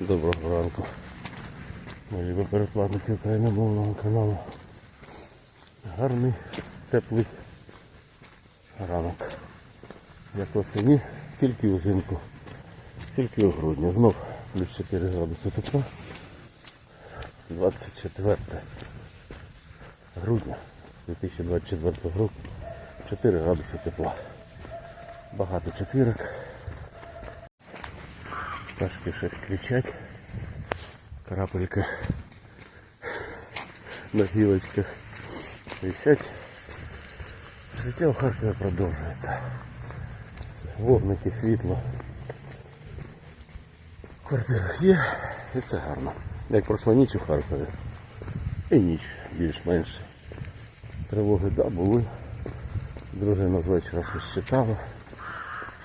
Доброго ранку. Мої ви перекладники україномовного каналу. Гарний, теплий ранок. Як осені, тільки взимку, тільки у грудні. Знов плюс 4 градуси тепла. 24 грудня 2024 року. 4 градуси тепла. Багато четвірок. Пташки щось кричать. Крапелька на гілочках висять. Життя в Харкові продовжується. Вогники, світло. В квартирах є і це гарно. Як пройшла ніч у Харкові. І ніч більш-менш. Тривоги да, були. Дружина з вечора щось читала.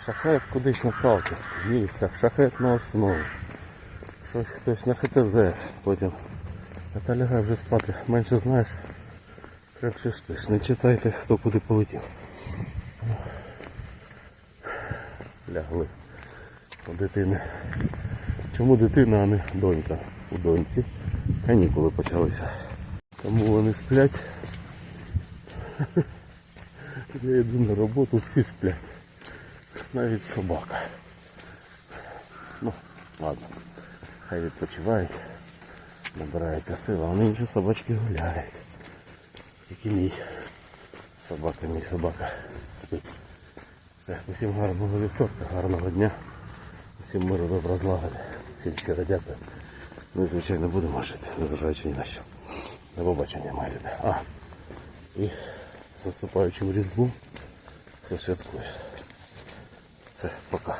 Шахет кудись на салки. Місяць, шахет на основу. Щось хтось на ХТЗ. Потім. А та лягай вже спати. Менше знаєш. Краще спиш. Не читайте, хто куди полетів. Лягли. У дитини. Чому дитина, а не донька? У доньці. Канікули почалися. Тому вони сплять. Я йду на роботу, всі сплять. Навіть собака. Ну, ладно. Хай відпочивають. Набирається сила, вони інші собачки гуляють. Тільки мій собака, мій собака спить. Все, усім гарного вівторка, гарного дня. Всім миру, добра злагоди. Всім щиро дякую. Ну звичайно будемо жити, незважаючи ні на що. До побачення, мої люди. А, і наступаючим різдвом, хто святкує. Пока.